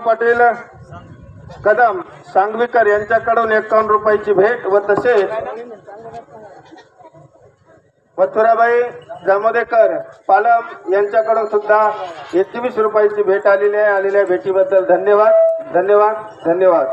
पाटील कदम सांगवीकर यांच्याकडून एकावन्न रुपयाची भेट व तसेच मथुराबाई जामोदेकर पालम यांच्याकडून सुद्धा एकवीस रुपयाची भेट आलेली आहे. आलेल्या भेटीबद्दल धन्यवाद धन्यवाद धन्यवाद.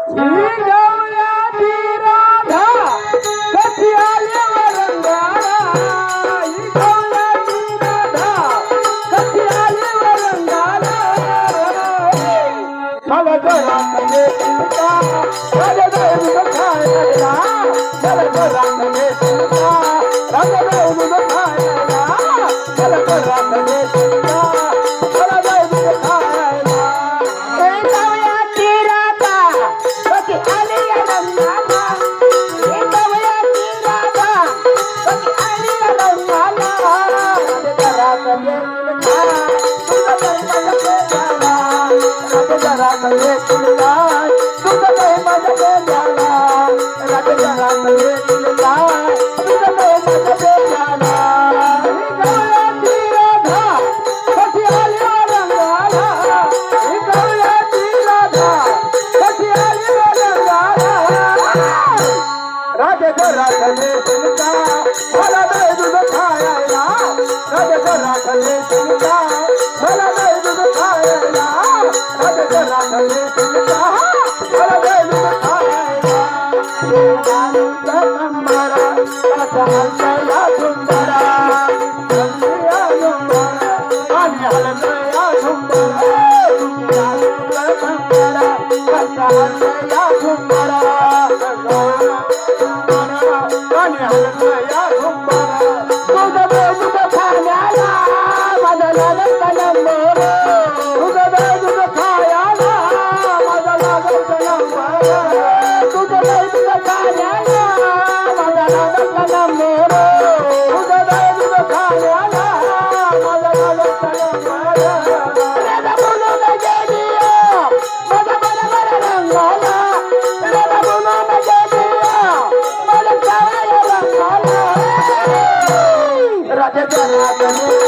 I'm Hallelujah. I'm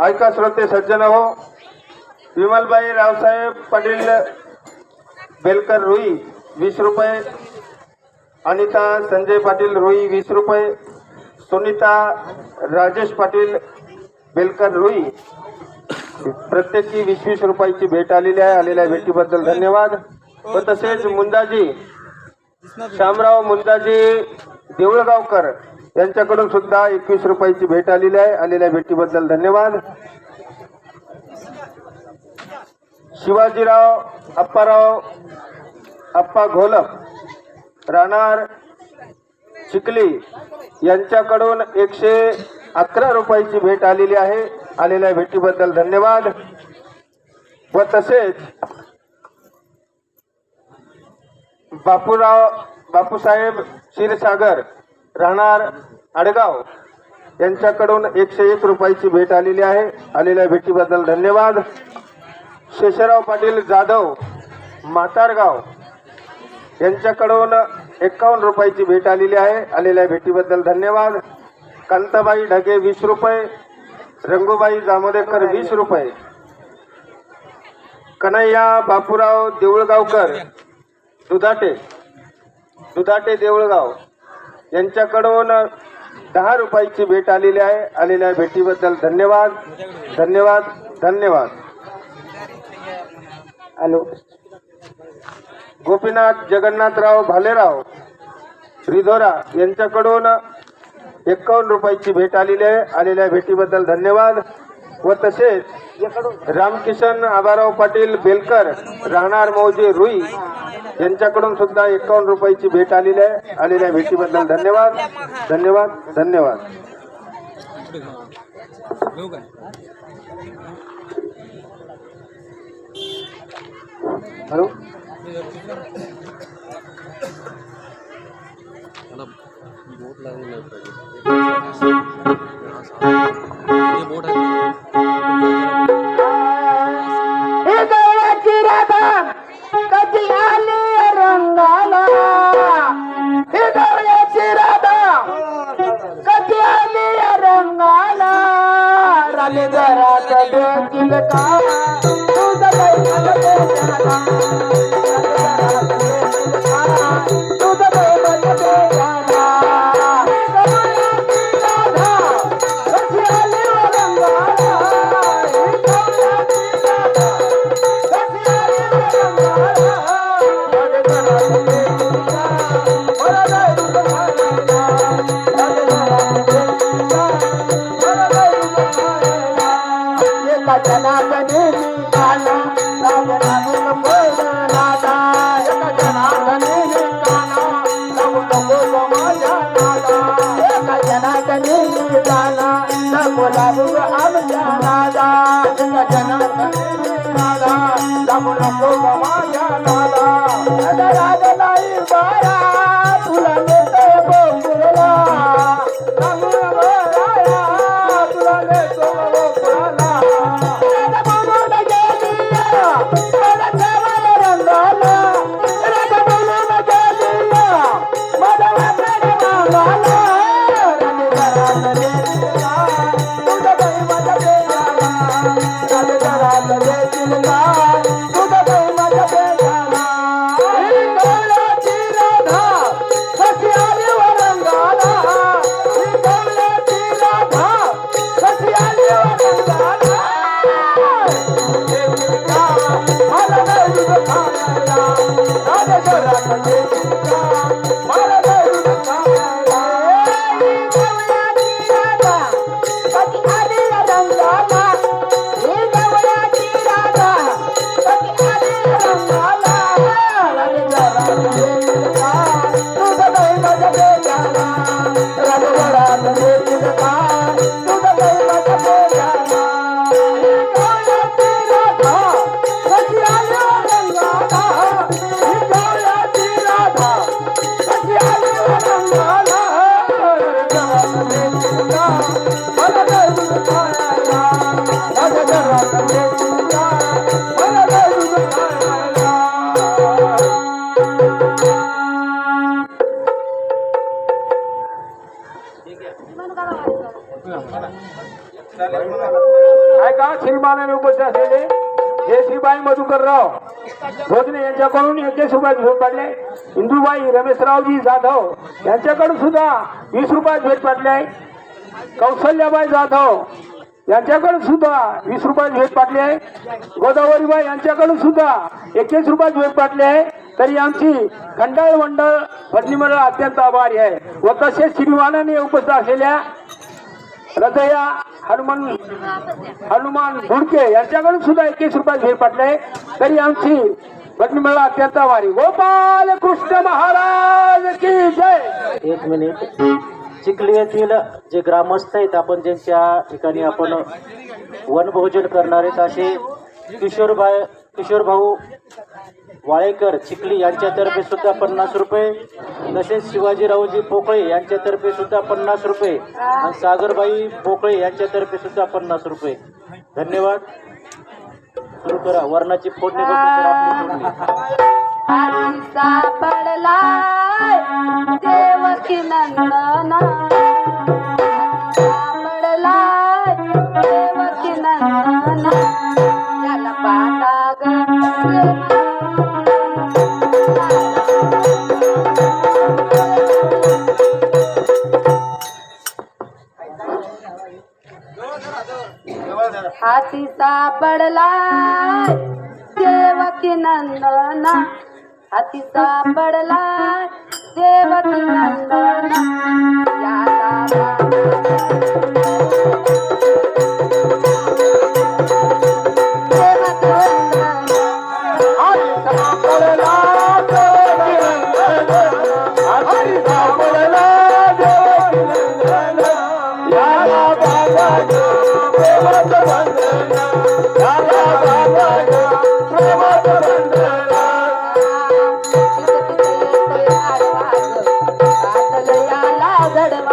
ऐका श्रोते सज्जन हो विमलबाई रावसाहेब पाटील बेलकर रुई वीस रुपये अनिता संजय पाटील रुई वीस रुपये सुनीता राजेश पाटील बेलकर रुई. प्रत्येकी वीस वीस रुपयाची भेट आलेली आहे आलेल्या भेटीबद्दल धन्यवाद. व तसेच मुंदाजी श्यामराव मुंदाजी देऊळगावकर यांच्याकडून सुद्धा एकवीस रुपयाची भेट आलेली आहे. आलेल्या भेटीबद्दल धन्यवाद. शिवाजीराव अप्पाराव अप्पा घोलप राहणार चिखली यांच्याकडून एकशे अकरा रुपयाची भेट आलेली आहे. आलेल्या भेटीबद्दल धन्यवाद. व तसेच बापूराव बापूसाहेब क्षीरसागर राहणार आडगाव. यांच्याकडून एकशे एक रुपयाची भेट आलेली आहे. आलेल्या भेटीबद्दल धन्यवाद. शेषराव पाटील जाधव म्हातारगाव. यांच्याकडून एकावन्न रुपयाची भेट आलेली आहे. आलेल्या भेटीबद्दल धन्यवाद. कांताबाई ढगे वीस रुपये. रंगूबाई जामोदेकर वीस रुपये. कन्हैया बापूराव देऊळगावकर दुधाटे. दुधाटे देऊळगाव. यांच्याकडून दहा रुपयाची भेट आलेली आहे. आलेल्या भेटीबद्दल धन्यवाद. धन्यवाद. धन्यवाद. हॅलो. गोपीनाथ जगन्नाथराव भालेराव रिधोरा यांच्याकडून एकावन्न रुपयाची भेट आलेली आहे. आलेल्या भेटीबद्दल धन्यवाद. व तसेच रामकिशन आबाराव पाटील बेलकर राहणार मौजे रुई यांच्याकडून सुद्धा एकावन्न रुपयाची भेट आलेली आहे. आलेल्या भेटीबद्दल धन्यवाद. धन्यवाद. धन्यवाद. हॅलो? हे கஜியாலே ரங்காலா. आमच्या नादा एका जनार्दनी नादा लागू नको माझ्या नादा श्रीमानाने असलेले जयश्रीबाई मधुकरराव. भोजने यांच्याकडून एकवीस भेट पाडले. इंदुबाई रमेशरावजी जाधव यांच्याकडून सुद्धा वीस रुपयात भेट पाडले. कौशल्याबाई जाधव यांच्याकडून सुद्धा वीस रुपयात भेट पाडली. आहे गोदावरीबाई यांच्याकडून सुद्धा एकवीस रुपयात भेट पाडली. आहे तरी आमची खंडाळ मंडळ पत्नी मंडळ अत्यंत आभारी आहे. व तसेच श्रीमानाने उपस्थित असलेल्या रथया हनुमान हनुमान धुडके यांच्याकडून सुद्धा एकवीस रुपयात झेल पडले तरी आमची पत्नी मला अत्यंत वारी. गोपाल कृष्ण महाराज की जय. एक मिनिट. चिखली येथील जे ग्रामस्थ आहेत आपण ज्यांच्या ठिकाणी आपण वनभोजन करणार आहेत असे किशोर किशोर भाऊ वाळेकर चिखली यांच्यातर्फे सुद्धा पन्नास रुपये तसेच शिवाजीरावजी पोकळे यांच्यातर्फे सुद्धा पन्नास रुपये आणि सागरबाई पोकळे यांच्यातर्फे सुद्धा पन्नास रुपये. धन्यवाद. सुरू करा. वर्णाची फोडणी बघू हाती सापडला देवकी नंदना हाती सापडला देवकी नंदना ಮಾದಡವ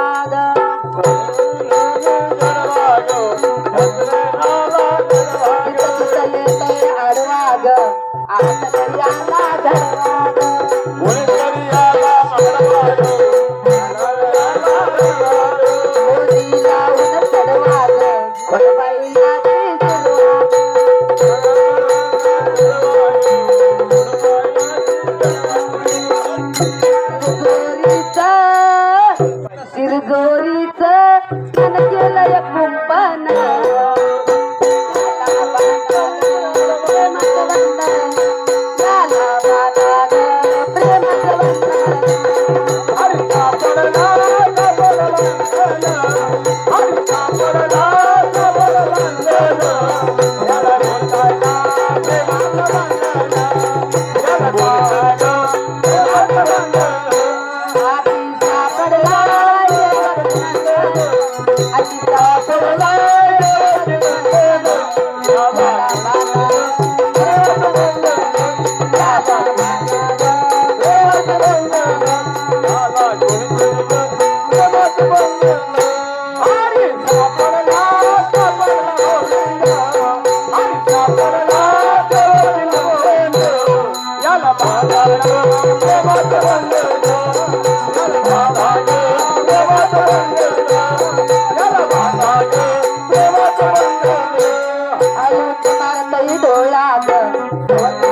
डोळ्यात.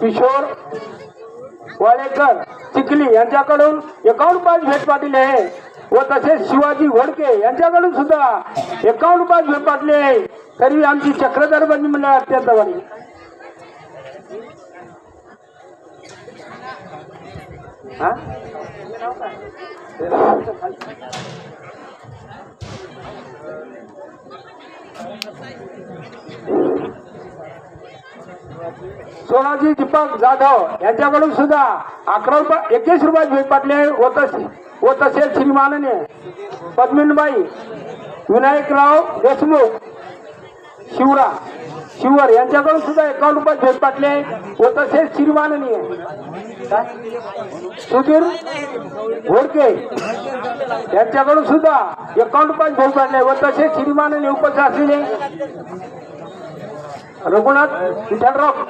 किशोर वाळेकर चिखली यांच्याकडून एकावन्न पाच भेट पाटील आहे. व तसेच शिवाजी घोडके यांच्याकडून सुद्धा एकावन्न पाच भेट पाटले आहे. तरी आमची चक्रधर बंदी मंडळ अत्यंत बरी. हा? सोनाजी दीपक जाधव यांच्याकडून सुद्धा अकरा रुपये एकवीस रुपये भेट पाटले व तसे व तसेच श्री माननीय विनायकराव देशमुख शिवरा शिवर यांच्याकडून सुद्धा एकावन्न रुपये भेट पाटले व तसेच श्री माननीय सुधीर घोडके यांच्याकडून सुद्धा एकावन्न रुपये भेट पाटले व तसेच श्रीमाननीय उपस्थित असलेले रघुनाथ विठ्ठलराव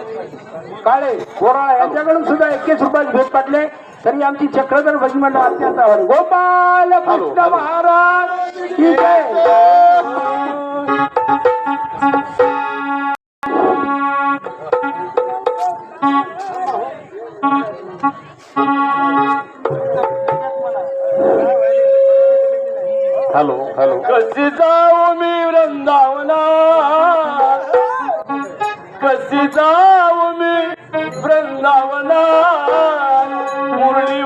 काळे बोराळा यांच्याकडून सुद्धा एकवीस रुपये भेट पाटले तरी आमची चक्रधर भजनी मंडळ अत्यंत आभारी. गोपाल कृष्ण महाराज की जय! Hello hello. कशी जाऊ मी वृंदावना कशी जाऊ मी? वृंदावना मुरली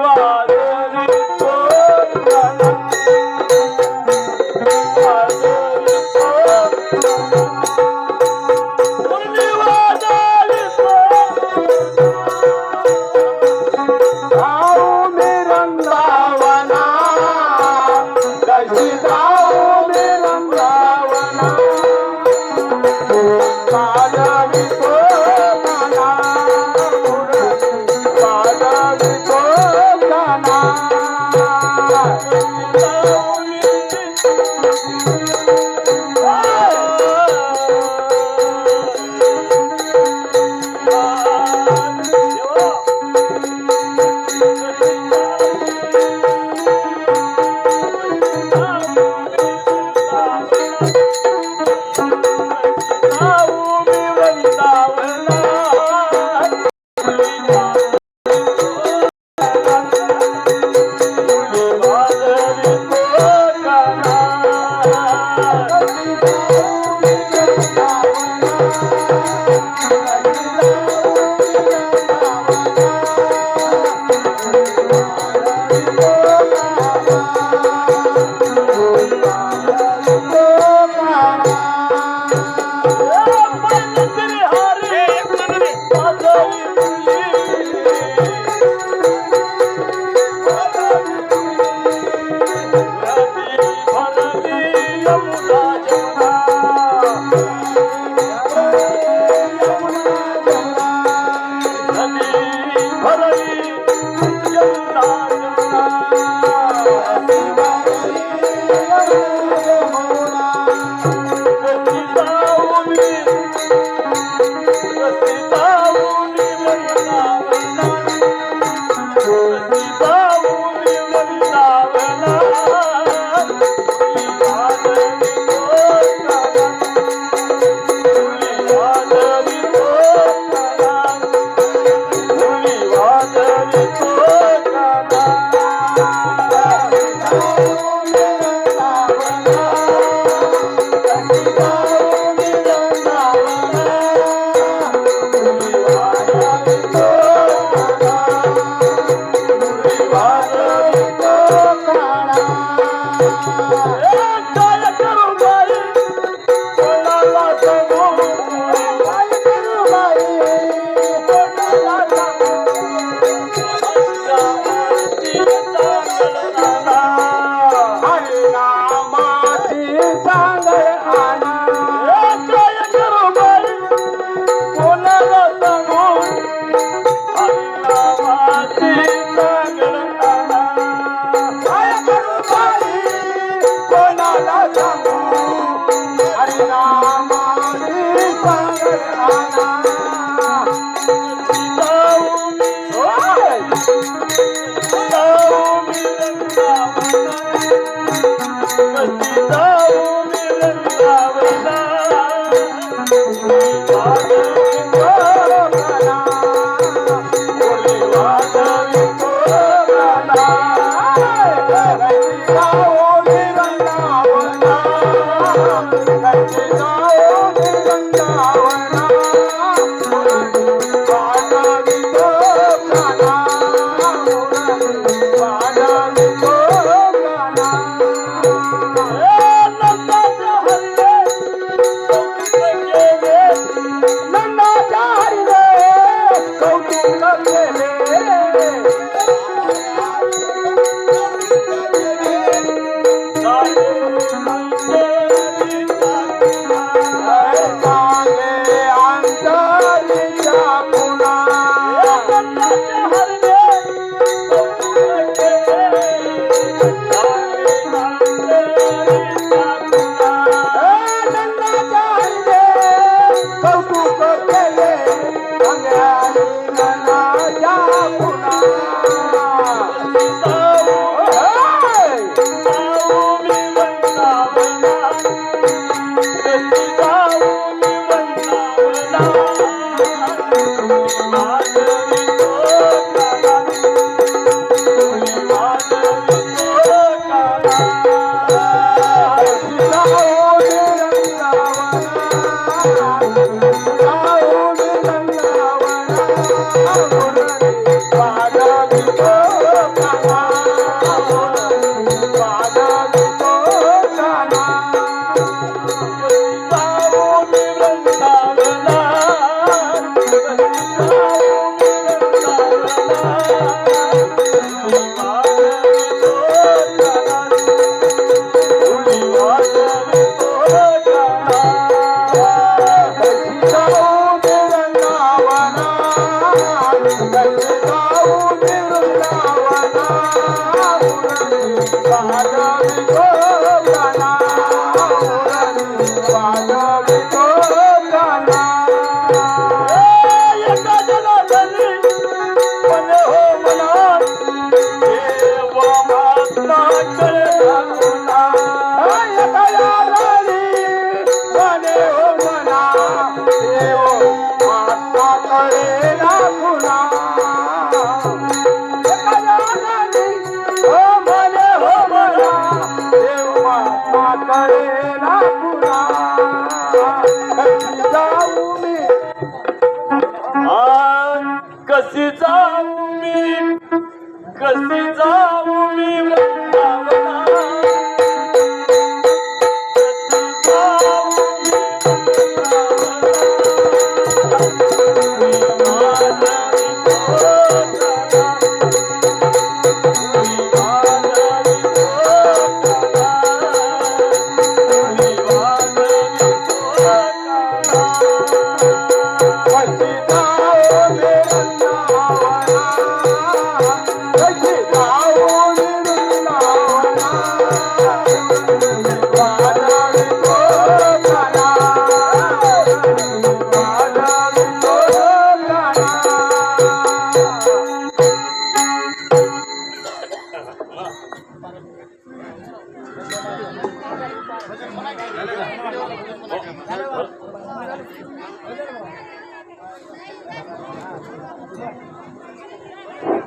Lord.